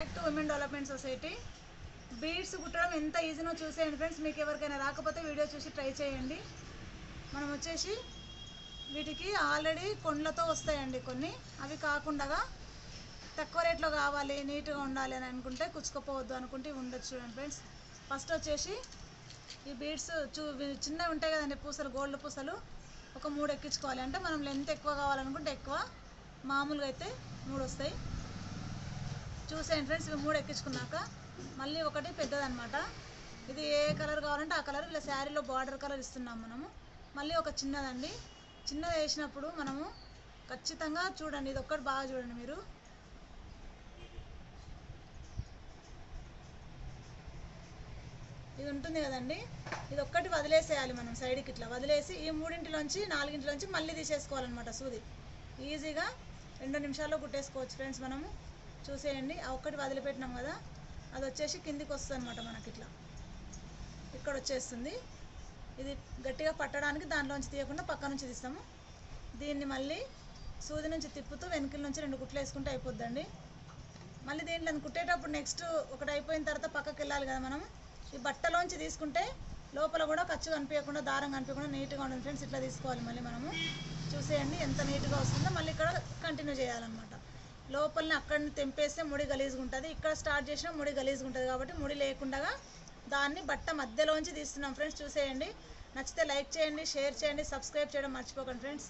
Correct to women development society beads కుట్టడం ఎంత ఈజీనో చూసేయండి ఫ్రెండ్స్ మీకు ఎవరికైనా రాకపోతే వీడియో చూసి ట్రై చేయండి. మనం వచ్చేసి వీటికి ఆల్రెడీ కొండ్లతో వస్తాయండి కొన్ని. అవి కాకుండా తక్కువ రేట్లో కావాలి నీట్గా ఉండాలి అని అనుకుంటే కుచ్చుకోపోవద్దు అనుకుంటే ఉండొచ్చు చూడండి ఫ్రెండ్స్ ఫస్ట్ వచ్చేసి ఈ బీడ్స్ చూ చిన్నవి ఉంటాయి కదండి పూసలు గోల్డ్ పూసలు. ఒక మూడు ఎక్కించుకోవాలి. అంటే మనం లెంత్ ఎక్కువ కావాలనుకుంటే ఎక్కువ. మామూలుగా అయితే మూడు వస్తాయి. చూసేయండి ఫ్రెండ్స్ ఇవి మూడు ఎక్కించుకున్నాక మళ్ళీ ఒకటి పెద్దదనమాట ఇది ఏ కలర్ కావాలంటే ఆ కలర్ ఇలా శారీలో బార్డర్ కలర్ ఇస్తున్నాం మనము. మళ్ళీ ఒక చిన్నదండి. చిన్నది వేసినప్పుడు మనము ఖచ్చితంగా చూడండి ఇది ఒక్కటి బాగా చూడండి మీరు. ఇది ఉంటుంది కదండి. ఇది ఒక్కటి వదిలేసేయాలి మనం సైడ్కి ఇట్లా. వదిలేసి ఈ మూడింటిలోంచి నాలుగింటిలోంచి మళ్ళీ తీసేసుకోవాలన్నమాట సూది. ఈజీగా రెండు నిమిషాల్లో కుట్టేసుకోవచ్చు ఫ్రెండ్స్ మనము. చూసేయండి. ఒక్కటి వదిలిపెట్టినాం కదా. అది వచ్చేసి కిందికి వస్తుంది అనమాట మనకి ఇట్లా. ఇక్కడ వచ్చేస్తుంది. ఇది గట్టిగా పట్టడానికి దానిలోంచి తీయకుండా పక్క నుంచి తీస్తాము. దీన్ని మళ్ళీ సూది నుంచి తిప్పుతూ వెనుకల నుంచి రెండు కుట్లు వేసుకుంటే అయిపోద్దండి. మళ్ళీ దీంట్లో కుట్టేటప్పుడు నెక్స్ట్ ఒకటి అయిపోయిన తర్వాత పక్కకి వెళ్ళాలి కదా మనం. ఈ బట్టలోంచి తీసుకుంటే లోపల కూడా ఖర్చు కనిపించకుండా దారం కనిపించకుండా నీట్గా ఉంటుంది. ఫ్రెండ్స్ ఇట్లా తీసుకోవాలి మళ్ళీ మనము. చూసేయండి ఎంత నీట్గా వస్తుందో. మళ్ళీ ఇక్కడ కంటిన్యూ చేయాలన్నమాట. లోపలని అక్కడ తెంపేస్తే ముడి గలీజ్గా ఉంటుంది ఇక్కడ స్టార్ట్ చేసినా ముడి గలీజ్గా ఉంటుంది కాబట్టి ముడి లేకుండా దాన్ని బట్ట మధ్యలోంచి తీస్తున్నాం. ఫ్రెండ్స్ చూసేయండి. నచ్చితే లైక్ చేయండి షేర్ చేయండి సబ్స్క్రైబ్ చేయడం మర్చిపోకండి ఫ్రెండ్స్.